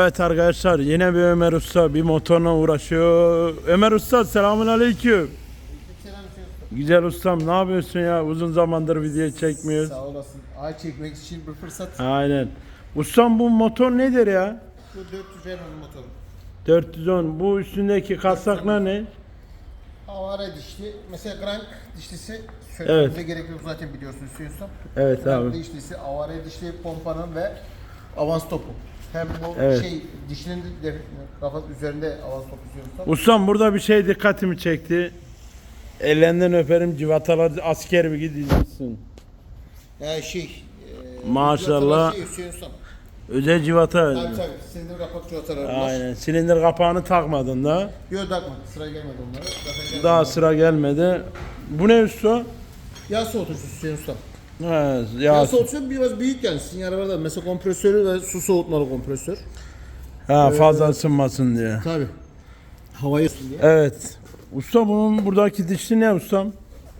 Evet arkadaşlar yine bir Ömer Usta bir motorla uğraşıyor. Ömer Usta selamun aleyküm. Güzel ustam ne yapıyorsun ya? Uzun zamandır video çekmiyoruz. Sağ olasın. Ay çekmek için bir fırsat. Aynen. Ustam bu motor nedir ya? Bu 400 Renault motoru. 410. Bu üstündeki kasaklar ne? Havare dişli. Mesela Grank dişlisi söylememize gerek yok zaten biliyorsun istiyorsan. Evet Grank abi. dişlisi, avare dişli pompanın ve avans topu. Hem bu Evet. şey dişlinin de kafa üzerinde avans topu istiyorsan. Ustam burada bir şey dikkatimi çekti. Ellerinden öperim civatalar asker gibi gidilmişsin. Ya şey. E, Maşallah. Şey istiyorsan. Özel civata. Tabii tabii. Sindir kapak civataları bunlar. Aynen. Silindir kapağını takmadın da. Yok takma. Sıra gelmedi onlara. Zaten Daha sıra gelmedi. Bu ne usta? Yağ soğutucusu istiyorsan. Ha, Yağ ya, soğutucu biraz büyük yani. Sizin arabalarda mesela kompresörü ve su soğutmalı kompresör. ha, fazla ısınmasın diye. Tabii. Havayı diye. Evet. Usta bunun buradaki dişli ne ustam?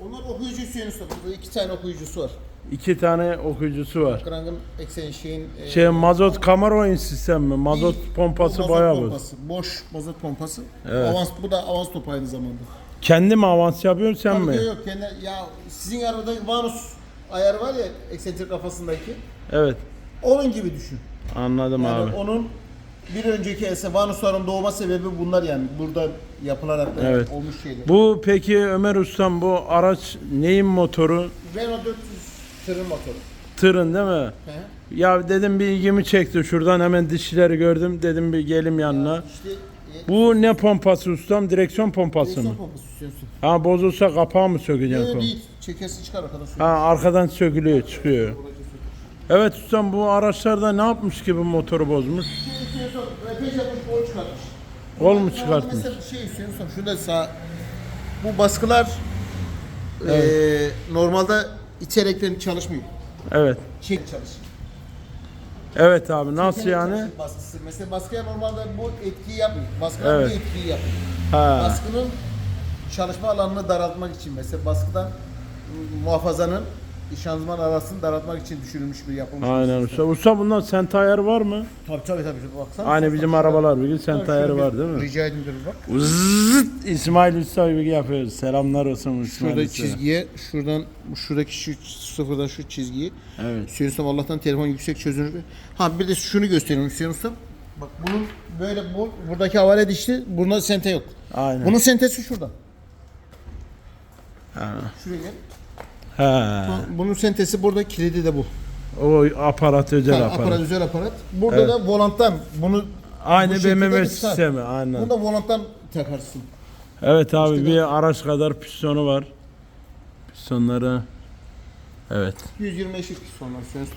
Onlar okuyucu Hüseyin Usta. Burada iki tane okuyucusu var. İki tane okuyucusu var. Krang'ın eksen şeyin... e, Şey mazot Camaro sistem mi? Mazot değil. pompası Bu bayağı mazot bu. pompası. Boş mazot pompası. Evet. Avans, bu da avans topu aynı zamanda. Kendi mi avans yapıyorsun sen mi? yok yok. Kendi, ya sizin arabadaki Vanus ayarı var ya eksentrik kafasındaki. Evet. Onun gibi düşün. Anladım Yani abi. onun bir önceki ese Vanus'ların doğma sebebi bunlar yani. Burada yapılarak da Evet. olmuş şeyler. Bu peki Ömer ustam bu araç neyin motoru? Renault 400 tırın motoru. Tırın değil mi? He. Ya dedim bir ilgimi çekti şuradan hemen dişleri gördüm dedim bir gelim yanına. İşte Bu ne pompası ustam? Direksiyon pompası mı? direksiyon pompası istiyorsun. Ha bozulsa kapağı mı sökeceksin? Yok değil. Çekersin çıkar arkadan. Ha arkadan sökülüyor çıkıyor. Evet ustam bu araçlarda ne yapmış ki bu motoru bozmuş? Repej yapmış, kol çıkartmış. Kol mu Bunlar çıkartmış? Mesela şey istiyorsun, şurada sağ... Bu baskılar eee normalde iterekten çalışmıyor. Evet. Çek çalışıyor. Evet abi nasıl Çekerek yani? Baskısı. Mesela baskıya normalde bu etkiyi yapmıyor. Baskılar Evet. bu etkiyi yapıyor. Ha. Baskının çalışma alanını daraltmak için mesela baskıdan muhafazanın şanzıman arasını daraltmak için düşünülmüş bir yapılmış. bir Aynen usta. Usta bundan sent ayarı var mı? Tabii tabii tabii. Baksana. Aynı bizim arabalar bir gün sent ayarı bir var değil mi? Rica edeyim dur bak. Zıt İsmail Usta gibi yapıyoruz. Selamlar olsun İsmail Şurada Usta. çizgiye, şuradan şuradaki şu sıfırdan şu çizgiyi. Evet. Hüseyin Ustam Allah'tan telefon yüksek çözünürlüğü. Ha bir de şunu göstereyim Hüseyin Ustam. Bak bunun böyle bu buradaki havale dişli, bunda sente yok. Aynen. Bunun sentesi şurada. Ha. Şuraya gel. Ha. Bunun sentesi burada, kilidi de bu. O aparat özel Ha, aparat. aparat, özel aparat. Burada Evet. da volanttan bunu Aynı bu şekilde BMW sar. sistemi aynen. Bunu da volanttan takarsın. Evet abi İşte bir araç kadar pistonu var. Pistonları Evet. 125 ilk sonra Hüseyin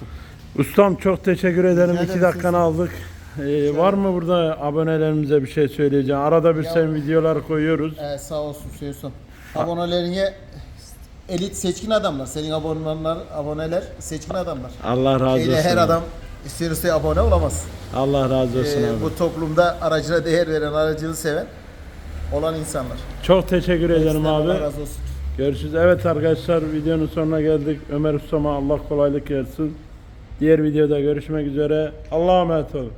Ustam. Çok teşekkür ederim. Rica İki ederim, dakikanı aldık. Ee, var mı burada abonelerimize bir şey söyleyeceğim? Arada bir Ya- sen videolar koyuyoruz. Ee, sağ olsun Hüseyin. Abonelerine elit seçkin adamlar. Senin aboneler, aboneler seçkin adamlar. Allah razı olsun. Öyle her adam istiyorsa abone olamaz. Allah razı olsun Ee, abi. bu toplumda aracına değer veren, aracını seven olan insanlar. Çok teşekkür ederim Sizden abi. Allah razı olsun. Görüşürüz. Evet arkadaşlar videonun sonuna geldik. Ömer Ustama Allah kolaylık versin. Diğer videoda görüşmek üzere. Allah'a emanet olun.